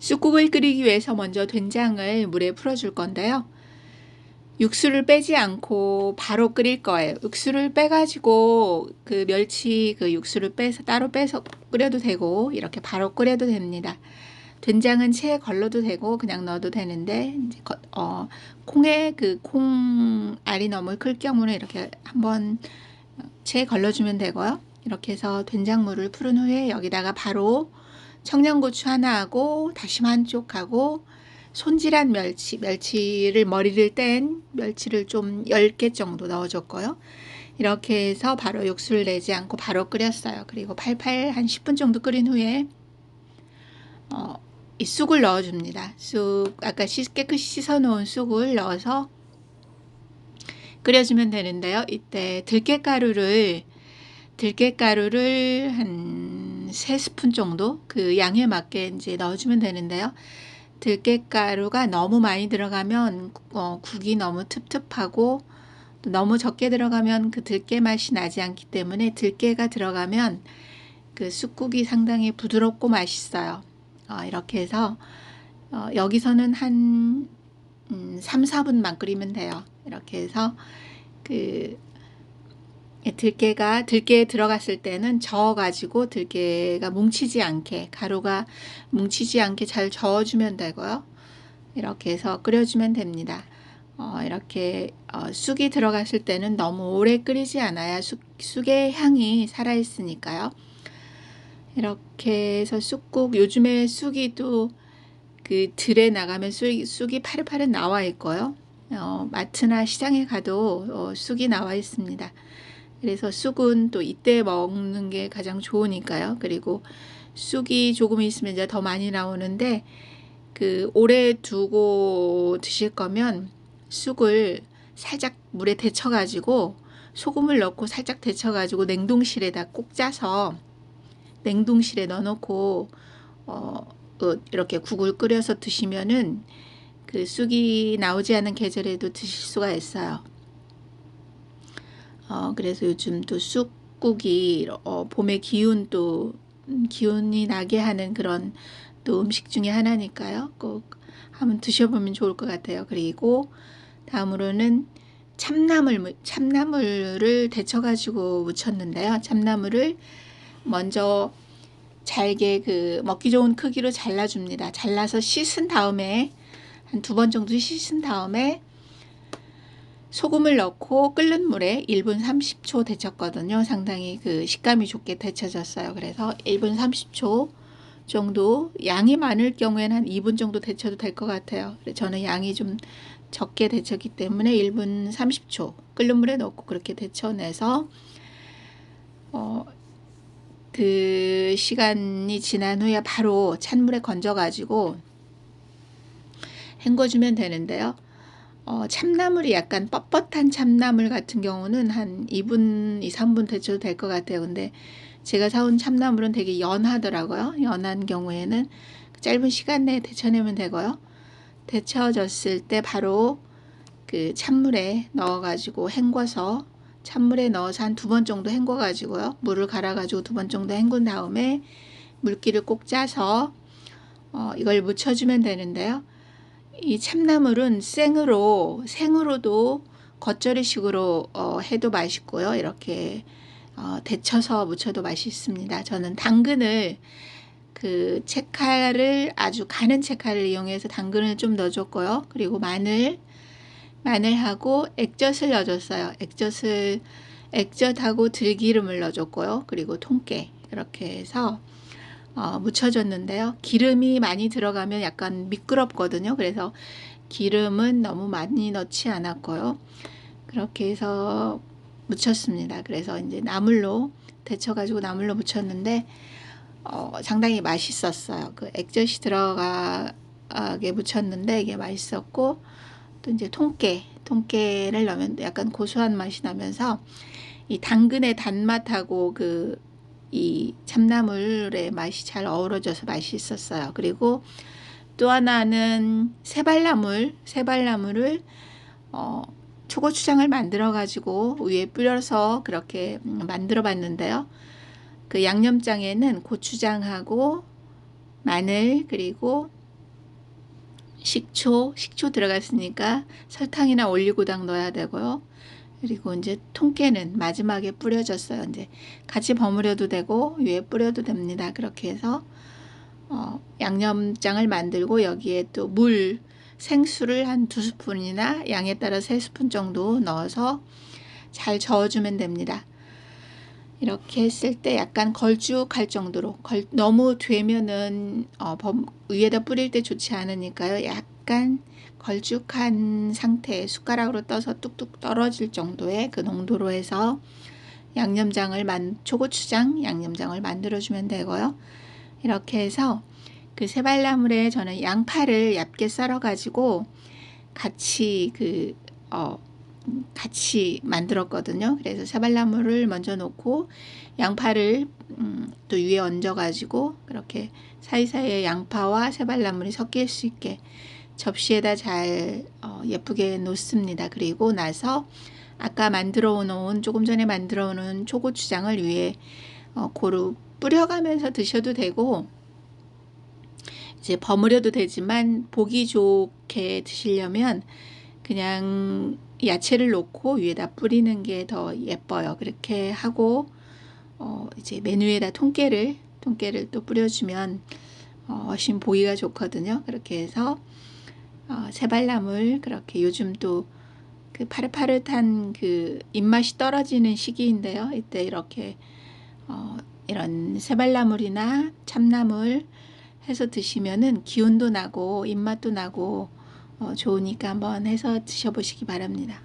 쑥국을 끓이기 위해서 먼저 된장을 물에 풀어줄 건데요. 육수를 빼지 않고 바로 끓일 거예요. 육수를 빼가지고 그 멸치 그 육수를 빼서 따로 빼서 끓여도 되고 이렇게 바로 끓여도 됩니다. 된장은 채에 걸러도 되고 그냥 넣어도 되는데 이제 거- 어, 콩에 그 콩 알이 너무 클 경우는 이렇게 한번 채에 걸러주면 되고요. 이렇게 해서 된장물을 풀은 후에 여기다가 바로 청양고추 하나 하고 다시마 한 쪽 하고 손질한 멸치, 멸치를 머리를 뗀 멸치를 좀 10개 정도 넣어줬고요. 이렇게 해서 바로 육수를 내지 않고 바로 끓였어요. 그리고 팔팔 한 10분 정도 끓인 후에 어, 이 쑥을 넣어줍니다. 쑥 아까 씻, 깨끗이 씻어놓은 쑥을 넣어서 끓여주면 되는데요. 이때 들깨가루를 들깨가루를 한 3스푼 정도 그 양에 맞게 이제 넣어주면 되는데요. 들깨가루가 너무 많이 들어가면 어, 국이 너무 텁텁하고 또 너무 적게 들어가면 그 들깨 맛이 나지 않기 때문에 들깨가 들어가면 그 쑥국이 상당히 부드럽고 맛있어요. 어, 이렇게 해서 어, 여기서는 한 음, 3, 4분만 끓이면 돼요. 이렇게 해서 그 예, 들깨가 들깨에 들어갔을 때는 저어 가지고 들깨가 뭉치지 않게 가루가 뭉치지 않게 잘 저어 주면 되고요. 이렇게 해서 끓여주면 됩니다. 어, 이렇게 어, 쑥이 들어갔을 때는 너무 오래 끓이지 않아야 쑥, 쑥의 향이 살아있으니까요. 이렇게 해서 쑥국 요즘에 쑥이 또그 들에 나가면 쑥이, 쑥이 파릇파릇 나와 있고요. 어, 마트나 시장에 가도 어, 쑥이 나와 있습니다. 그래서 쑥은 또 이때 먹는 게 가장 좋으니까요. 그리고 쑥이 조금 있으면 이제 더 많이 나오는데 그 오래 두고 드실 거면 쑥을 살짝 물에 데쳐 가지고 소금을 넣고 살짝 데쳐 가지고 냉동실에다 꼭 짜서 냉동실에 넣어 놓고 어, 어, 이렇게 국을 끓여서 드시면은 그 쑥이 나오지 않은 계절에도 드실 수가 있어요. 어, 그래서 요즘 또 쑥국이 어, 봄의 기운 또 음, 기운이 나게 하는 그런 또 음식 중에 하나니까요. 꼭 한번 드셔보면 좋을 것 같아요. 그리고 다음으로는 참나물 무- 참나물을 데쳐 가지고 무쳤는데요. 참나물을 먼저 잘게 그 먹기 좋은 크기로 잘라줍니다. 잘라서 씻은 다음에 한 두 번 정도 씻은 다음에 소금을 넣고 끓는 물에 1분 30초 데쳤거든요. 상당히 그 식감이 좋게 데쳐졌어요. 그래서 1분 30초 정도 양이 많을 경우에는 한 2분 정도 데쳐도 될 것 같아요. 저는 양이 좀 적게 데쳤기 때문에 1분 30초 끓는 물에 넣고 그렇게 데쳐내서 어, 그 시간이 지난 후에 바로 찬물에 건져 가지고 헹궈주면 되는데요. 어, 참나물이 약간 뻣뻣한 참나물 같은 경우는 한 2분, 2, 3분 데쳐도 될 것 같아요. 근데 제가 사온 참나물은 되게 연하더라고요. 연한 경우에는 짧은 시간 내에 데쳐내면 되고요. 데쳐졌을 때 바로 그 찬물에 넣어가지고 헹궈서 찬물에 넣어서 한 두 번 정도 헹궈가지고요. 물을 갈아가지고 두 번 정도 헹군 다음에 물기를 꼭 짜서 어, 이걸 묻혀주면 되는데요. 이 참나물은 생으로 생으로도 겉절이식으로 어, 해도 맛있고요. 이렇게 어, 데쳐서 무쳐도 맛있습니다. 저는 당근을 그 채칼을 아주 가는 채칼을 이용해서 당근을 좀 넣어줬고요. 그리고 마늘 마늘하고 액젓을 넣어줬어요. 액젓을 액젓하고 들기름을 넣어줬고요. 그리고 통깨 이렇게 해서 어, 묻혀줬는데요. 기름이 많이 들어가면 약간 미끄럽거든요. 그래서 기름은 너무 많이 넣지 않았고요. 그렇게 해서 묻혔습니다. 그래서 이제 나물로 데쳐가지고 나물로 묻혔는데 어, 상당히 맛있었어요. 그 액젓이 들어가게 묻혔는데 이게 맛있었고 또 이제 통깨, 통깨를 넣으면 약간 고소한 맛이 나면서 이 당근의 단맛하고 그 이 참나물의 맛이 잘 어우러져서 맛있었어요. 그리고 또 하나는 새발나물, 새발나물을 어, 초고추장을 만들어 가지고 위에 뿌려서 그렇게 음, 만들어 봤는데요. 그 양념장에는 고추장하고 마늘 그리고 식초, 식초 들어갔으니까 설탕이나 올리고당 넣어야 되고요. 그리고 이제 통깨는 마지막에 뿌려졌어요. 이제 같이 버무려도 되고 위에 뿌려도 됩니다. 그렇게 해서 어, 양념장을 만들고 여기에 또 물, 생수를 한 두 스푼이나 양에 따라 세 스푼 정도 넣어서 잘 저어주면 됩니다. 이렇게 했을 때 약간 걸쭉할 정도로 걸, 너무 되면은 어, 범, 위에다 뿌릴 때 좋지 않으니까요. 약 간 걸쭉한 상태에 숟가락으로 떠서 뚝뚝 떨어질 정도의 그 농도로 해서 양념장을 만 초고추장 양념장을 만들어 주면 되고요. 이렇게 해서 그 세발나물에 저는 양파를 얇게 썰어 가지고 같이 그 어, 같이 만들었거든요. 그래서 세발나물을 먼저 놓고 양파를 음, 또 위에 얹어 가지고 그렇게 사이사이에 양파와 세발나물이 섞일 수 있게 접시에다 잘 어, 예쁘게 놓습니다. 그리고 나서 아까 만들어 놓은 조금 전에 만들어 놓은 초고추장을 위에 어, 고루 뿌려가면서 드셔도 되고 이제 버무려도 되지만 보기 좋게 드시려면 그냥 야채를 놓고 위에다 뿌리는 게 더 예뻐요. 그렇게 하고 어, 이제 메뉴에다 통깨를 통깨를 또 뿌려주면 어, 훨씬 보기가 좋거든요. 그렇게 해서 어, 세발나물 그렇게 요즘 또 그 파릇파릇한 그 입맛이 떨어지는 시기인데요. 이때 이렇게 어, 이런 세발나물이나 참나물 해서 드시면은 기운도 나고 입맛도 나고 어, 좋으니까 한번 해서 드셔보시기 바랍니다.